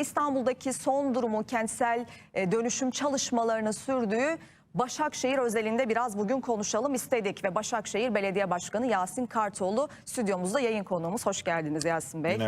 İstanbul'daki son durumu, kentsel e, dönüşüm çalışmalarını sürdüğü Başakşehir özelinde biraz bugün konuşalım istedik ve Başakşehir Belediye Başkanı Yasin Kartoğlu stüdyomuzda yayın konuğumuz. Hoş geldiniz Yasin Bey.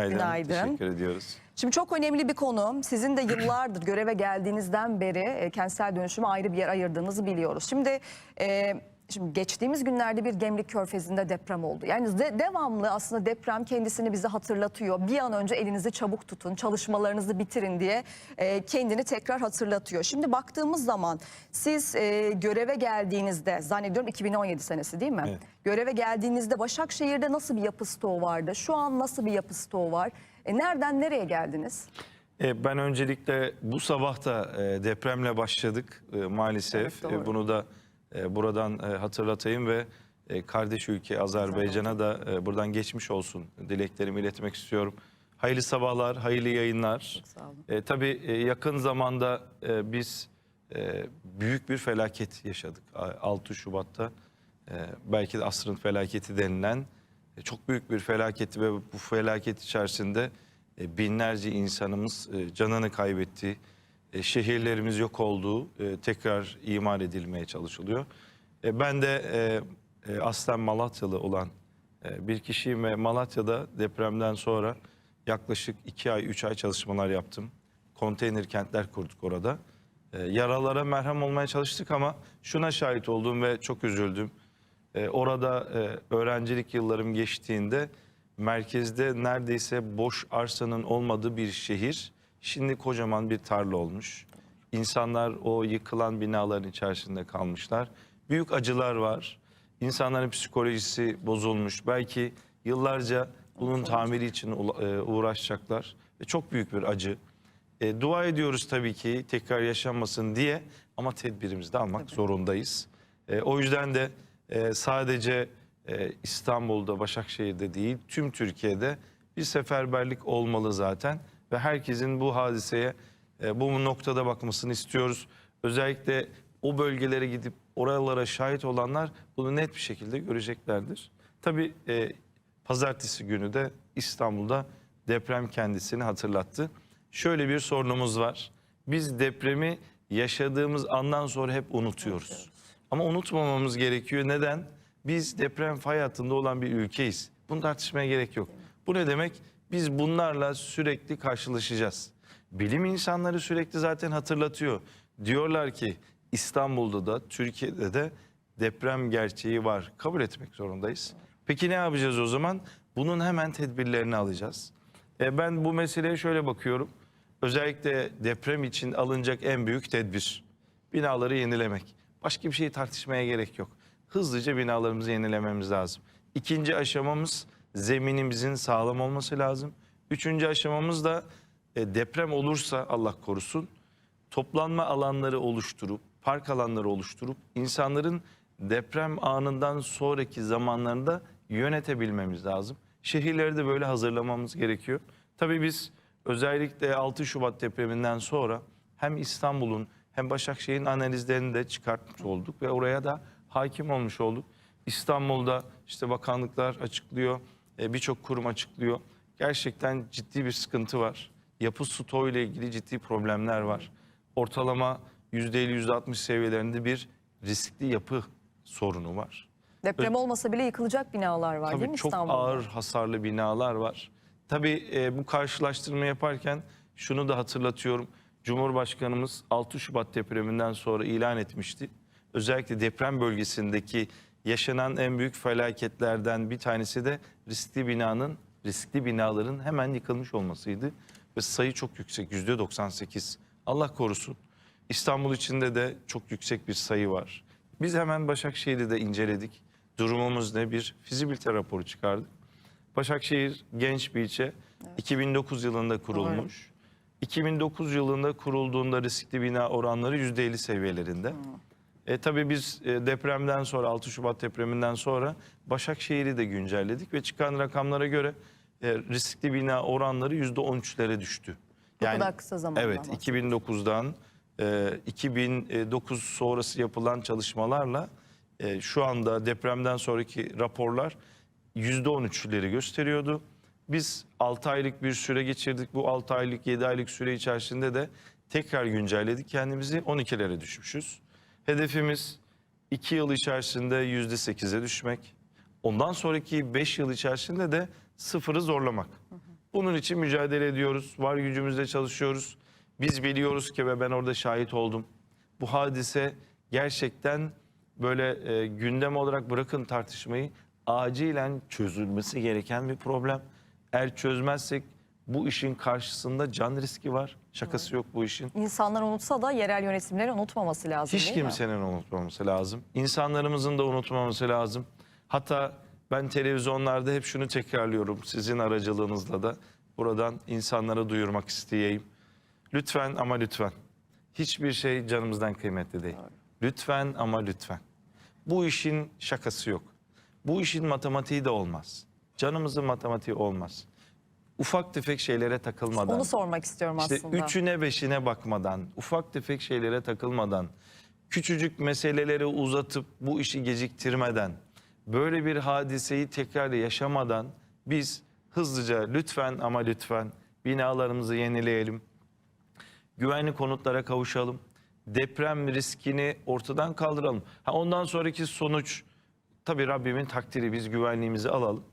Teşekkür ediyoruz. Şimdi çok önemli bir konu. Sizin de yıllardır göreve geldiğinizden beri e, kentsel dönüşüme ayrı bir yer ayırdığınızı biliyoruz. Şimdi e, şimdi geçtiğimiz günlerde bir Gemlik Körfezi'nde deprem oldu. Yani de- devamlı aslında deprem kendisini bize hatırlatıyor. Bir an önce elinizi çabuk tutun, çalışmalarınızı bitirin diye e, kendini tekrar hatırlatıyor. Şimdi baktığımız zaman siz e, göreve geldiğinizde zannediyorum 2017 senesi değil mi? Evet. Göreve geldiğinizde Başakşehir'de nasıl bir yapı stoğu vardı? Şu an nasıl bir yapı stoğu var? E, nereden nereye geldiniz? E, Ben öncelikle bu sabah da e, depremle başladık e, maalesef. Evet, doğru. E, Bunu da buradan e, hatırlatayım ve e, kardeş ülke Azerbaycan'a da e, buradan geçmiş olsun dileklerimi iletmek istiyorum. Hayırlı sabahlar, hayırlı yayınlar. sağ olun. E, tabii yakın zamanda e, biz e, büyük bir felaket yaşadık. A- 6 Şubat'ta e, belki de asrın felaketi denilen e, çok büyük bir felaketti ve bu felaket içerisinde e, binlerce insanımız e, canını kaybetti. E, şehirlerimiz yok oldu. E, tekrar imar edilmeye çalışılıyor. E, ben de e, aslen Malatyalı olan bir kişiyim ve Malatya'da depremden sonra yaklaşık iki ay, üç ay çalışmalar yaptım. Konteyner kentler kurduk orada. Yaralara merhem olmaya çalıştık ama şuna şahit oldum ve çok üzüldüm. Orada öğrencilik yıllarım geçtiğinde merkezde neredeyse boş arsanın olmadığı bir şehir şimdi kocaman bir tarla olmuş. İnsanlar o yıkılan binaların içerisinde kalmışlar. Büyük acılar var. İnsanların psikolojisi bozulmuş. Belki yıllarca bunun tamiri için e, uğraşacaklar. Ve çok büyük bir acı. E, dua ediyoruz tabii ki tekrar yaşanmasın diye ama tedbirimizi de almak zorundayız. E, o yüzden de e, sadece e, İstanbul'da, Başakşehir'de değil tüm Türkiye'de bir seferberlik olmalı zaten. Ve herkesin bu hadiseye e, bu noktada bakmasını istiyoruz. Özellikle o bölgelere gidip oralara şahit olanlar bunu net bir şekilde göreceklerdir. Tabii e, pazartesi günü de İstanbul'da deprem kendisini hatırlattı. Şöyle bir sorunumuz var. Biz depremi yaşadığımız andan sonra hep unutuyoruz. Ama unutmamamız gerekiyor. Neden? Biz deprem fay hattında olan bir ülkeyiz. Bunu tartışmaya gerek yok. Bu ne demek? Biz bunlarla sürekli karşılaşacağız. Bilim insanları sürekli zaten hatırlatıyor. Diyorlar ki İstanbul'da da Türkiye'de de deprem gerçeği var. Kabul etmek zorundayız. Peki ne yapacağız o zaman? Bunun hemen tedbirlerini alacağız. E, ben bu meseleye şöyle bakıyorum. Özellikle deprem için alınacak en büyük tedbir binaları yenilemek. Başka bir şeyi tartışmaya gerek yok. Hızlıca binalarımızı yenilememiz lazım. İkinci aşamamız zeminimizin sağlam olması lazım. Üçüncü aşamamız da e, deprem olursa Allah korusun toplanma alanları oluşturup, park alanları oluşturup insanların deprem anından sonraki zamanlarında yönetebilmemiz lazım. Şehirleri de böyle hazırlamamız gerekiyor. Tabii biz özellikle 6 Şubat depreminden sonra hem İstanbul'un hem Başakşehir'in analizlerini de çıkartmış olduk ve oraya da hakim olmuş olduk. İstanbul'da işte bakanlıklar açıklıyor, e, birçok kurum açıklıyor. Gerçekten ciddi bir sıkıntı var. Yapı stoğu ile ilgili ciddi problemler var. Ortalama %50 %60 seviyelerinde bir riskli yapı sorunu var. Deprem olmasa bile yıkılacak binalar var değil Tabii mi çok İstanbul'da? ağır hasarlı binalar var. Tabii e, bu karşılaştırma yaparken şunu da hatırlatıyorum. Cumhurbaşkanımız 6 Şubat depreminden sonra ilan etmişti. Özellikle deprem bölgesindeki yaşanan en büyük felaketlerden bir tanesi de riskli binanın, riskli binaların hemen yıkılmış olmasıydı. Ve sayı çok yüksek, yüzde 98. Allah korusun. İstanbul içinde de çok yüksek bir sayı var. Biz hemen Başakşehir'i de inceledik. Durumumuz ne? Bir fizibilite raporu çıkardık. Başakşehir genç bir ilçe. 2009 yılında kurulmuş. 2009 yılında kurulduğunda riskli bina oranları %50 seviyelerinde. E, tabii biz e, depremden sonra 6 Şubat depreminden sonra Başakşehir'i de güncelledik ve çıkan rakamlara göre e, riskli bina oranları %13'lere düştü. Bu kadar kısa zamandan Evet bahsediyoruz. 2009'dan e, 2009 sonrası yapılan çalışmalarla e, şu anda depremden sonraki raporlar %13'leri gösteriyordu. Biz 6 aylık bir süre geçirdik. Bu 6 aylık 7 aylık süre içerisinde de tekrar güncelledik kendimizi 12'lere düşmüşüz. Hedefimiz 2 yıl içerisinde %8'e düşmek. Ondan sonraki 5 yıl içerisinde de sıfırı zorlamak. Bunun için mücadele ediyoruz. Var gücümüzle çalışıyoruz. Biz biliyoruz ki ve ben orada şahit oldum. Bu hadise gerçekten böyle e, gündem olarak bırakın tartışmayı acilen çözülmesi gereken bir problem. Eğer çözmezsek bu işin karşısında can riski var. Şakası yok bu işin. İnsanlar unutsa da yerel yönetimleri unutmaması lazım Hiç değil mi? kimsenin unutmaması lazım. İnsanlarımızın da unutmaması lazım. Hatta ben televizyonlarda hep şunu tekrarlıyorum sizin aracılığınızla da buradan insanlara duyurmak isteyeyim. Lütfen ama lütfen. Hiçbir şey canımızdan kıymetli değil. Lütfen ama lütfen. Bu işin şakası yok. Bu işin matematiği de olmaz. Canımızın matematiği olmaz. Ufak tefek şeylere takılmadan. Onu sormak istiyorum İşte aslında. üçüne beşine bakmadan, ufak tefek şeylere takılmadan, küçücük meseleleri uzatıp bu işi geciktirmeden, böyle bir hadiseyi tekrar yaşamadan biz hızlıca lütfen ama lütfen binalarımızı yenileyelim. Güvenli konutlara kavuşalım. Deprem riskini ortadan kaldıralım. Ha ondan sonraki sonuç tabii Rabbimin takdiri biz güvenliğimizi alalım.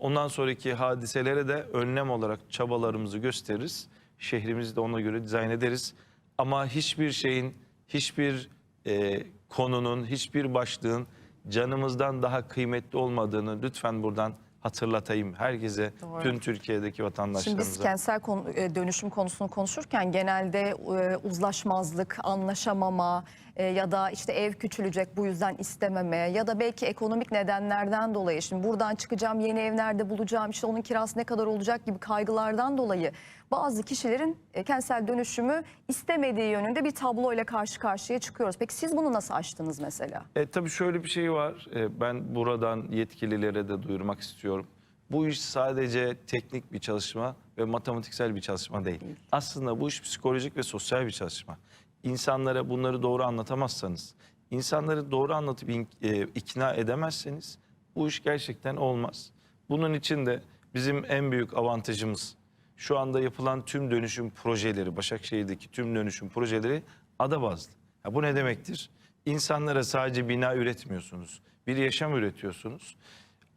Ondan sonraki hadiselere de önlem olarak çabalarımızı gösteririz. Şehrimizi de ona göre dizayn ederiz. Ama hiçbir şeyin, hiçbir e, konunun, hiçbir başlığın canımızdan daha kıymetli olmadığını lütfen buradan hatırlatayım herkese, Doğru. tüm Türkiye'deki Şimdi vatandaşlarımıza. biz kentsel konu- e, dönüşüm konusunu konuşurken genelde e, uzlaşmazlık, anlaşamama e, ya da işte ev küçülecek bu yüzden istememe ya da belki ekonomik nedenlerden dolayı şimdi buradan çıkacağım yeni ev nerede bulacağım işte onun kirası ne kadar olacak gibi kaygılardan dolayı bazı kişilerin e, kentsel dönüşümü istemediği yönünde bir tabloyla karşı karşıya çıkıyoruz. Peki siz bunu nasıl aştınız mesela? E, tabii şöyle bir şey var. E, ben buradan yetkililere de duyurmak istiyorum. Bu iş sadece teknik bir çalışma ve matematiksel bir çalışma değil. Aslında bu iş psikolojik ve sosyal bir çalışma. İnsanlara bunları doğru anlatamazsanız, insanları doğru anlatıp e, ikna edemezseniz bu iş gerçekten olmaz. Bunun için de bizim en büyük avantajımız şu anda yapılan tüm dönüşüm projeleri, Başakşehir'deki tüm dönüşüm projeleri ada bazlı. Ya bu ne demektir? İnsanlara sadece bina üretmiyorsunuz. Bir yaşam üretiyorsunuz.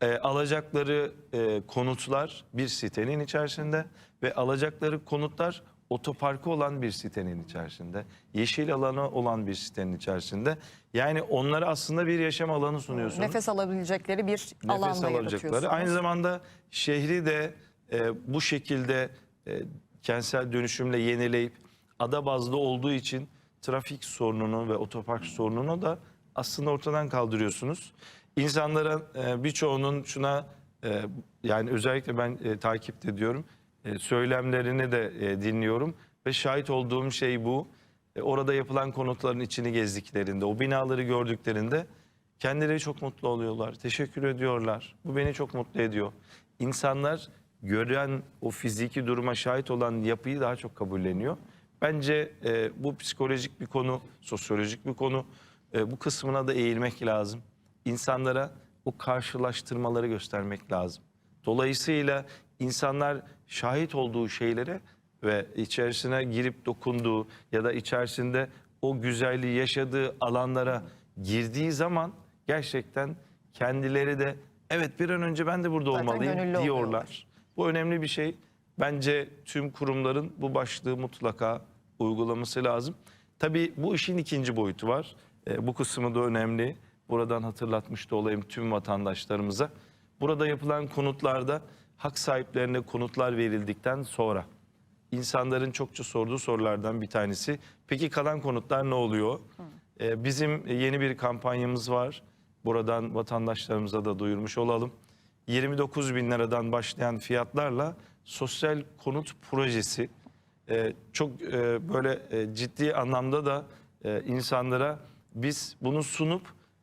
E, alacakları e, konutlar bir sitenin içerisinde ve alacakları konutlar otoparkı olan bir sitenin içerisinde. Yeşil alanı olan bir sitenin içerisinde. Yani onlara aslında bir yaşam alanı sunuyorsunuz Nefes alabilecekleri bir nefes alacakları. yaratıyorsunuz. Aynı zamanda şehri de e, bu şekilde e, kentsel dönüşümle yenileyip ada bazlı olduğu için trafik sorununu ve otopark sorununu da aslında ortadan kaldırıyorsunuz. İnsanlara e, birçoğunun şuna e, yani özellikle ben e, takip ediyorum. E, söylemlerini de e, dinliyorum ve şahit olduğum şey bu. E, orada yapılan konutların içini gezdiklerinde, o binaları gördüklerinde Kendileri çok mutlu oluyorlar, teşekkür ediyorlar. Bu beni çok mutlu ediyor. İnsanlar gören o fiziki duruma şahit olan yapıyı daha çok kabulleniyor. Bence e, bu psikolojik bir konu, sosyolojik bir konu. E, bu kısmına da eğilmek lazım. İnsanlara o karşılaştırmaları göstermek lazım. Dolayısıyla insanlar şahit olduğu şeylere ve içerisine girip dokunduğu ya da içerisinde o güzelliği yaşadığı alanlara girdiği zaman gerçekten kendileri de evet bir an önce ben de burada Zaten olmalıyım diyorlar. oluyorlar. Bu önemli bir şey. Bence tüm kurumların bu başlığı mutlaka uygulaması lazım. Tabii bu işin ikinci boyutu var. E, bu kısmı da önemli. Buradan hatırlatmış da olayım tüm vatandaşlarımıza. Burada yapılan konutlarda hak sahiplerine konutlar verildikten sonra insanların çokça sorduğu sorulardan bir tanesi. Peki kalan konutlar ne oluyor? Ee, bizim yeni bir kampanyamız var. Buradan vatandaşlarımıza da duyurmuş olalım. 29 bin liradan başlayan fiyatlarla sosyal konut projesi e, çok e, böyle e, ciddi anlamda da e, insanlara biz bunu sunup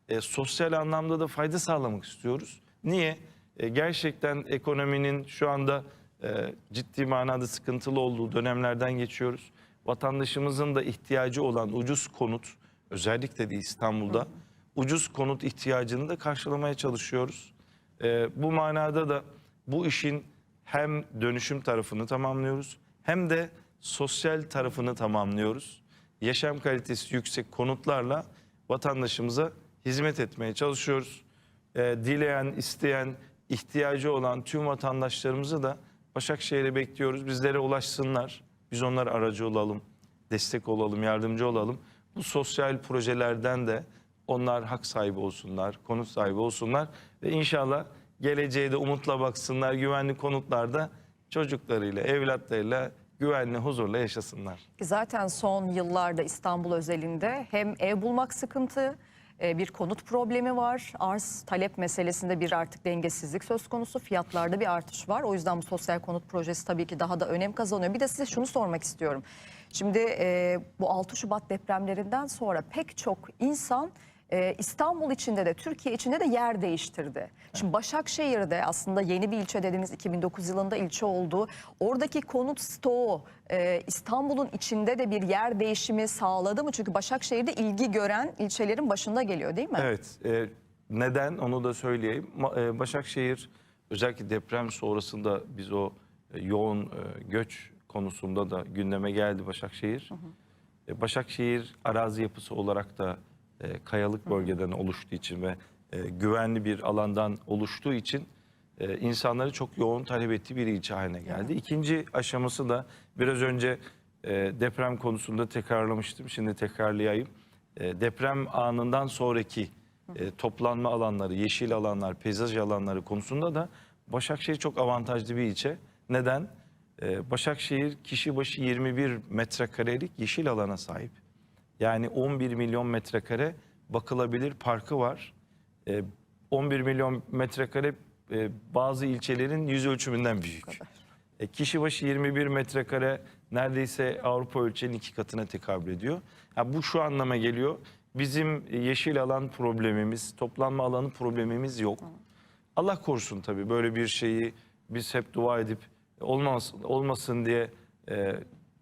e, sosyal anlamda da fayda sağlamak istiyoruz. Niye? E, gerçekten ekonominin şu anda e, ciddi manada sıkıntılı olduğu dönemlerden geçiyoruz. Vatandaşımızın da ihtiyacı olan ucuz konut, özellikle de İstanbul'da ucuz konut ihtiyacını da karşılamaya çalışıyoruz. E, bu manada da bu işin hem dönüşüm tarafını tamamlıyoruz hem de sosyal tarafını tamamlıyoruz. Yaşam kalitesi yüksek konutlarla vatandaşımıza hizmet etmeye çalışıyoruz. Ee, dileyen, isteyen, ihtiyacı olan tüm vatandaşlarımızı da Başakşehir'e bekliyoruz. Bizlere ulaşsınlar. Biz onlara aracı olalım, destek olalım, yardımcı olalım. Bu sosyal projelerden de onlar hak sahibi olsunlar, konut sahibi olsunlar ve inşallah geleceğe de umutla baksınlar. Güvenli konutlarda çocuklarıyla, evlatlarıyla güvenli, huzurla yaşasınlar. Zaten son yıllarda İstanbul özelinde hem ev bulmak sıkıntı, e, bir konut problemi var. Arz talep meselesinde bir artık dengesizlik söz konusu. Fiyatlarda bir artış var. O yüzden bu sosyal konut projesi tabii ki daha da önem kazanıyor. Bir de size şunu sormak istiyorum. Şimdi e, bu 6 Şubat depremlerinden sonra pek çok insan e, İstanbul içinde de Türkiye içinde de yer değiştirdi. Şimdi Başakşehir'de aslında yeni bir ilçe dediğiniz 2009 yılında ilçe oldu. Oradaki konut stoğu e, İstanbul'un içinde de bir yer değişimi sağladı mı? Çünkü Başakşehir'de ilgi gören ilçelerin başında geliyor değil mi? Evet, e, neden onu da söyleyeyim. E, Başakşehir özellikle deprem sonrasında biz o e, yoğun e, göç konusunda da gündeme geldi Başakşehir. E, Başakşehir arazi yapısı olarak da e, kayalık bölgeden oluştuğu için ve e, güvenli bir alandan oluştuğu için e, insanları çok yoğun talep ettiği bir ilçe haline geldi. İkinci aşaması da biraz önce e, deprem konusunda tekrarlamıştım. Şimdi tekrarlayayım. E, deprem anından sonraki e, toplanma alanları, yeşil alanlar, peyzaj alanları konusunda da Başakşehir çok avantajlı bir ilçe. Neden? E, Başakşehir kişi başı 21 metrekarelik yeşil alana sahip. Yani 11 milyon metrekare bakılabilir parkı var. E, 11 milyon metrekare e, bazı ilçelerin yüz ölçümünden büyük. E, kişi başı 21 metrekare neredeyse Avrupa ölçeğinin iki katına tekabül ediyor. Ha, bu şu anlama geliyor. Bizim yeşil alan problemimiz, toplanma alanı problemimiz yok. Allah korusun tabii böyle bir şeyi biz hep dua edip olmaz, olmasın diye e,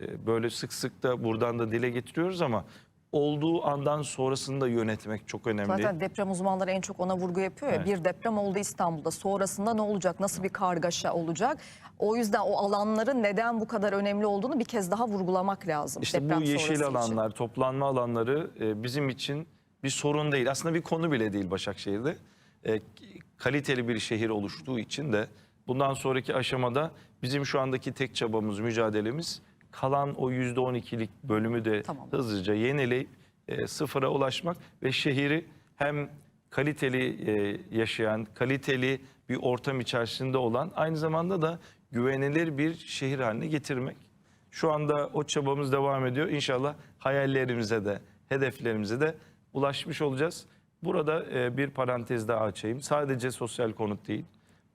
e, böyle sık sık da buradan da dile getiriyoruz ama olduğu andan sonrasını da yönetmek çok önemli. Zaten deprem uzmanları en çok ona vurgu yapıyor ya. Evet. Bir deprem oldu İstanbul'da. Sonrasında ne olacak? Nasıl bir kargaşa olacak? O yüzden o alanların neden bu kadar önemli olduğunu bir kez daha vurgulamak lazım. İşte deprem bu yeşil sonrası için. alanlar, toplanma alanları e, bizim için bir sorun değil. Aslında bir konu bile değil Başakşehir'de. E, kaliteli bir şehir oluştuğu için de bundan sonraki aşamada bizim şu andaki tek çabamız, mücadelemiz kalan o %12'lik bölümü de Tamam. hızlıca yenileyip e, sıfıra ulaşmak ve şehri hem kaliteli e, yaşayan, kaliteli bir ortam içerisinde olan aynı zamanda da güvenilir bir şehir haline getirmek. Şu anda o çabamız devam ediyor. İnşallah hayallerimize de, hedeflerimize de ulaşmış olacağız. Burada e, bir parantez daha açayım. Sadece sosyal konut değil.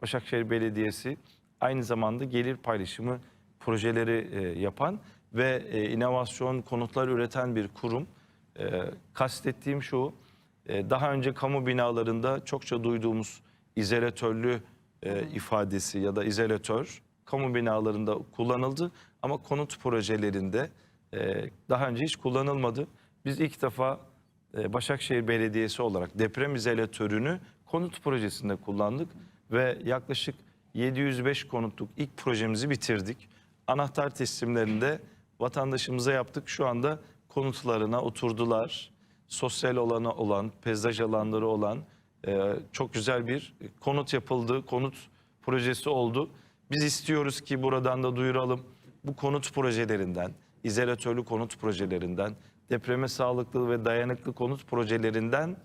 Başakşehir Belediyesi aynı zamanda gelir paylaşımı projeleri e, yapan ve e, inovasyon konutlar üreten bir kurum. E, kastettiğim şu, e, daha önce kamu binalarında çokça duyduğumuz izolatörlü e, ifadesi ya da izolatör kamu binalarında kullanıldı ama konut projelerinde e, daha önce hiç kullanılmadı. Biz ilk defa e, Başakşehir Belediyesi olarak deprem izolatörünü konut projesinde kullandık ve yaklaşık 705 konutluk ilk projemizi bitirdik. Anahtar teslimlerinde vatandaşımıza yaptık. Şu anda konutlarına oturdular. Sosyal olanı olan, peyzaj alanları olan e, çok güzel bir konut yapıldı. Konut projesi oldu. Biz istiyoruz ki buradan da duyuralım. Bu konut projelerinden, izolatörlü konut projelerinden, depreme sağlıklı ve dayanıklı konut projelerinden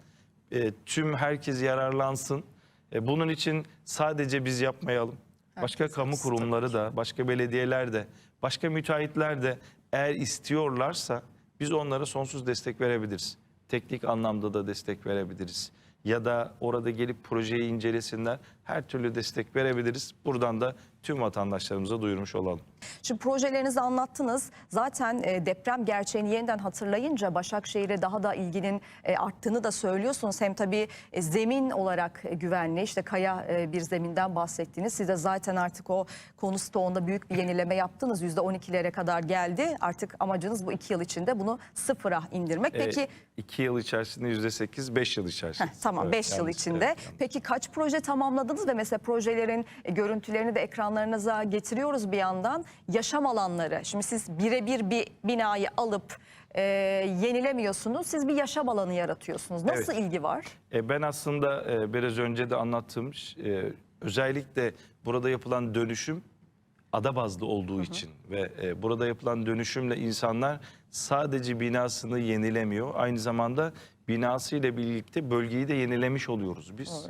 e, tüm herkes yararlansın. E, bunun için sadece biz yapmayalım. Başka Herkes kamu kurumları da, başka belediyeler de, başka müteahhitler de eğer istiyorlarsa biz onlara sonsuz destek verebiliriz. Teknik anlamda da destek verebiliriz. Ya da orada gelip projeyi incelesinler. Her türlü destek verebiliriz. Buradan da tüm vatandaşlarımıza duyurmuş olalım. Şimdi projelerinizi anlattınız. Zaten e, deprem gerçeğini yeniden hatırlayınca Başakşehir'e daha da ilginin e, arttığını da söylüyorsunuz. Hem tabii e, zemin olarak e, güvenli işte kaya e, bir zeminden bahsettiniz. Siz de zaten artık o konu stoğunda büyük bir yenileme yaptınız. %12'lere kadar geldi. Artık amacınız bu iki yıl içinde bunu sıfıra indirmek. E, Peki iki yıl içerisinde yüzde sekiz, beş yıl içerisinde. Heh, tamam Evet, 5 yıl içinde. evet. Peki kaç proje tamamladınız? Yaptığınız ve mesela projelerin e, görüntülerini de ekranlarınıza getiriyoruz bir yandan. Yaşam alanları. Şimdi siz birebir bir binayı alıp e, yenilemiyorsunuz. Siz bir yaşam alanı yaratıyorsunuz. Nasıl Evet. ilgi var? E, ben aslında e, biraz önce de anlattığım e, özellikle burada yapılan dönüşüm ada bazlı olduğu için ve e, burada yapılan dönüşümle insanlar sadece binasını yenilemiyor. Aynı zamanda binası ile birlikte bölgeyi de yenilemiş oluyoruz biz.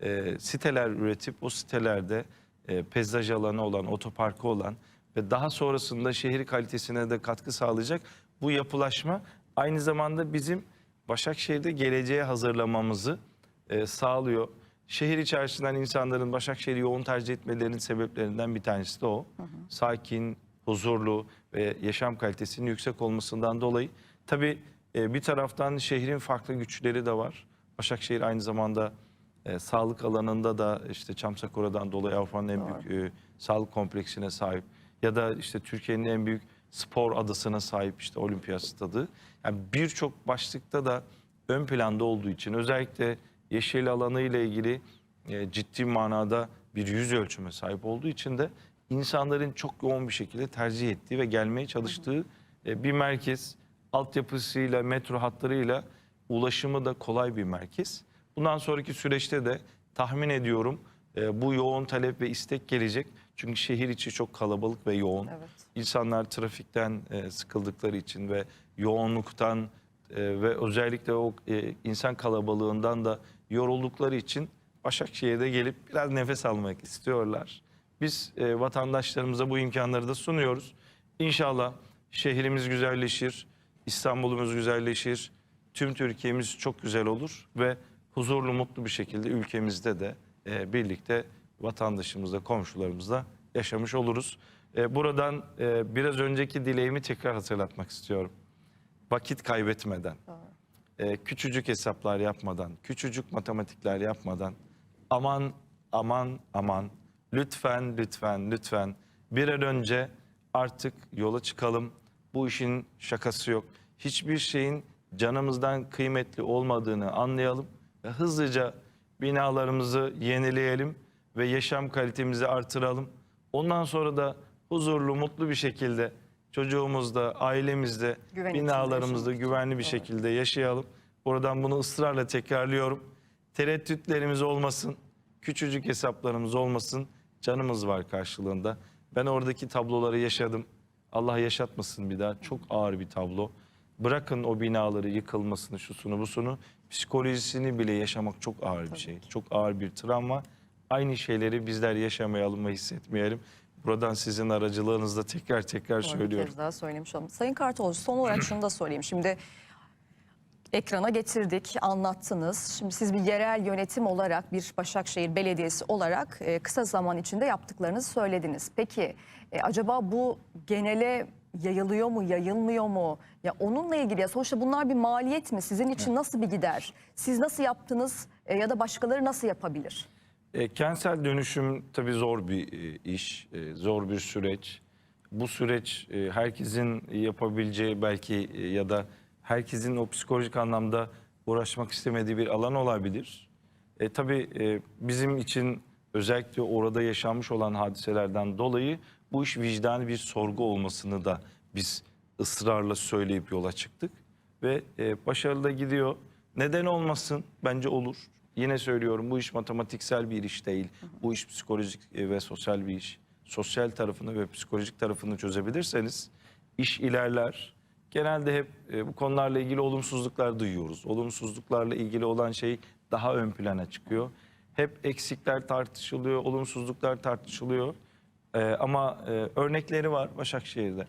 E, siteler üretip o sitelerde e, peyzaj alanı olan, otoparkı olan ve daha sonrasında şehir kalitesine de katkı sağlayacak bu yapılaşma aynı zamanda bizim Başakşehir'de geleceğe hazırlamamızı e, sağlıyor. Şehir içerisinden insanların Başakşehir'i yoğun tercih etmelerinin sebeplerinden bir tanesi de o. Sakin, huzurlu ve yaşam kalitesinin yüksek olmasından dolayı. Tabii e, bir taraftan şehrin farklı güçleri de var. Başakşehir aynı zamanda e, sağlık alanında da işte Çamsakora'dan dolayı Avrupa'nın en büyük e, sağlık kompleksine sahip. Ya da işte Türkiye'nin en büyük spor adasına sahip işte olimpiyat stadı. Yani birçok başlıkta da ön planda olduğu için özellikle yeşil alanı ile ilgili e, ciddi manada bir yüz ölçüme sahip olduğu için de insanların çok yoğun bir şekilde tercih ettiği ve gelmeye çalıştığı e, bir merkez. Altyapısıyla, metro hatlarıyla ulaşımı da kolay bir merkez. Bundan sonraki süreçte de tahmin ediyorum e, bu yoğun talep ve istek gelecek. Çünkü şehir içi çok kalabalık ve yoğun. Evet. İnsanlar trafikten e, sıkıldıkları için ve yoğunluktan e, ve özellikle o e, insan kalabalığından da yoruldukları için Başakşehir'de gelip biraz nefes almak istiyorlar. Biz e, vatandaşlarımıza bu imkanları da sunuyoruz. İnşallah şehrimiz güzelleşir, İstanbul'umuz güzelleşir, tüm Türkiye'miz çok güzel olur ve huzurlu, mutlu bir şekilde ülkemizde de e, birlikte vatandaşımızla, komşularımızla yaşamış oluruz. E, buradan e, biraz önceki dileğimi tekrar hatırlatmak istiyorum. Vakit kaybetmeden, e, küçücük hesaplar yapmadan, küçücük matematikler yapmadan aman aman aman lütfen lütfen lütfen bir an önce artık yola çıkalım. Bu işin şakası yok. Hiçbir şeyin canımızdan kıymetli olmadığını anlayalım hızlıca binalarımızı yenileyelim ve yaşam kalitemizi artıralım. Ondan sonra da huzurlu, mutlu bir şekilde çocuğumuzda, ailemizde, Güven binalarımızda güvenli bir şekilde yaşayalım. Buradan bunu ısrarla tekrarlıyorum. Tereddütlerimiz olmasın, küçücük hesaplarımız olmasın. Canımız var karşılığında. Ben oradaki tabloları yaşadım. Allah yaşatmasın bir daha. Çok ağır bir tablo. Bırakın o binaları yıkılmasını, şusunu, busunu. Psikolojisini bile yaşamak çok ağır bir şey. Çok ağır bir travma. Aynı şeyleri bizler yaşamayalım ve hissetmeyelim. Buradan sizin aracılığınızla tekrar tekrar Doğru, bir söylüyorum. kez daha söylemiş oldum. Sayın Kartoğlu son olarak şunu da sorayım. Şimdi ekrana getirdik, anlattınız. Şimdi siz bir yerel yönetim olarak, bir Başakşehir Belediyesi olarak e, kısa zaman içinde yaptıklarınızı söylediniz. Peki e, acaba bu genele yayılıyor mu, yayılmıyor mu? Ya onunla ilgili ya sonuçta bunlar bir maliyet mi? Sizin için nasıl bir gider? Siz nasıl yaptınız e, ya da başkaları nasıl yapabilir? E, kentsel dönüşüm tabii zor bir e, iş, e, zor bir süreç. Bu süreç e, herkesin yapabileceği belki e, ya da herkesin o psikolojik anlamda uğraşmak istemediği bir alan olabilir. E, tabii e, bizim için özellikle orada yaşanmış olan hadiselerden dolayı bu iş vicdani bir sorgu olmasını da biz ısrarla söyleyip yola çıktık. Ve e, başarılı da gidiyor. Neden olmasın? Bence olur. Yine söylüyorum bu iş matematiksel bir iş değil. Bu iş psikolojik e, ve sosyal bir iş. Sosyal tarafını ve psikolojik tarafını çözebilirseniz iş ilerler. Genelde hep e, bu konularla ilgili olumsuzluklar duyuyoruz. Olumsuzluklarla ilgili olan şey daha ön plana çıkıyor. Hep eksikler tartışılıyor, olumsuzluklar tartışılıyor. E, ama e, örnekleri var Başakşehir'de.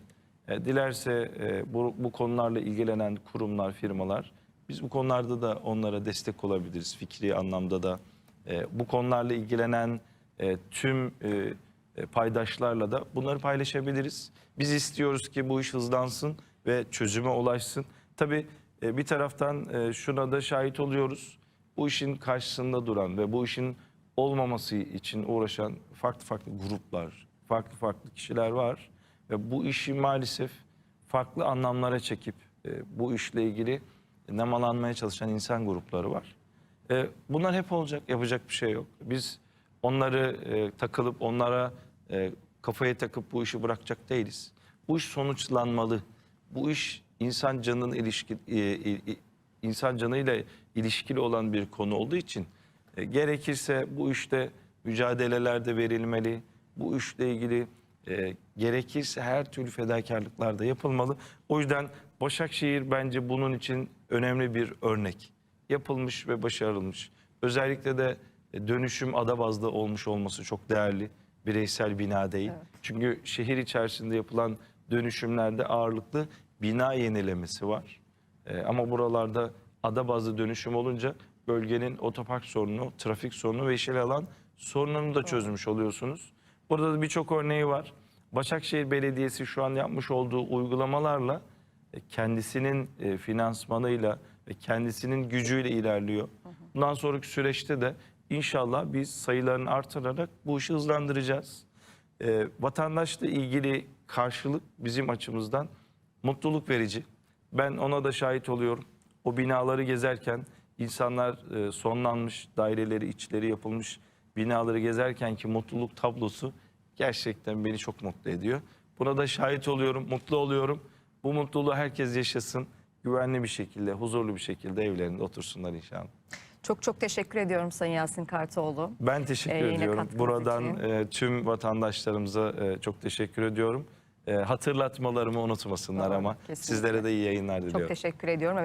E, dilerse e, bu, bu konularla ilgilenen kurumlar, firmalar biz bu konularda da onlara destek olabiliriz fikri anlamda da. E, bu konularla ilgilenen e, tüm e, e, paydaşlarla da bunları paylaşabiliriz. Biz istiyoruz ki bu iş hızlansın ve çözüme ulaşsın. Tabii e, bir taraftan e, şuna da şahit oluyoruz. Bu işin karşısında duran ve bu işin olmaması için uğraşan farklı farklı gruplar, farklı farklı kişiler var. Ve bu işi maalesef farklı anlamlara çekip e, bu işle ilgili nemalanmaya çalışan insan grupları var. E, bunlar hep olacak, yapacak bir şey yok. Biz onları e, takılıp onlara e, kafaya takıp bu işi bırakacak değiliz. Bu iş sonuçlanmalı. Bu iş insan canının ilişki e, e, insan canıyla ilişkili olan bir konu olduğu için e, gerekirse bu işte mücadeleler de verilmeli. Bu işle ilgili e, gerekirse her türlü fedakarlıklar da yapılmalı. O yüzden Başakşehir bence bunun için önemli bir örnek. Yapılmış ve başarılmış. Özellikle de e, dönüşüm ada bazlı olmuş olması çok değerli. Bireysel bina değil. Çünkü şehir içerisinde yapılan dönüşümlerde ağırlıklı bina yenilemesi var. E, ama buralarda ada bazlı dönüşüm olunca bölgenin otopark sorunu, trafik sorunu ve yeşil alan sorununu da çözmüş oluyorsunuz. Burada da birçok örneği var. Başakşehir Belediyesi şu an yapmış olduğu uygulamalarla e, kendisinin e, finansmanıyla ve kendisinin gücüyle ilerliyor. Bundan sonraki süreçte de inşallah biz sayılarını artırarak bu işi hızlandıracağız. E, vatandaşla ilgili karşılık bizim açımızdan mutluluk verici. Ben ona da şahit oluyorum. O binaları gezerken insanlar sonlanmış daireleri, içleri yapılmış binaları gezerken ki mutluluk tablosu gerçekten beni çok mutlu ediyor. Buna da şahit oluyorum, mutlu oluyorum. Bu mutluluğu herkes yaşasın. Güvenli bir şekilde, huzurlu bir şekilde evlerinde otursunlar inşallah. Çok çok teşekkür ediyorum Sayın Yasin Kartoğlu. Ben teşekkür Ee, ediyorum. Buradan e, tüm vatandaşlarımıza e, çok teşekkür ediyorum. E, hatırlatmalarımı unutmasınlar Doğru, ama kesinlikle. sizlere de iyi yayınlar diliyorum. Çok teşekkür ediyorum.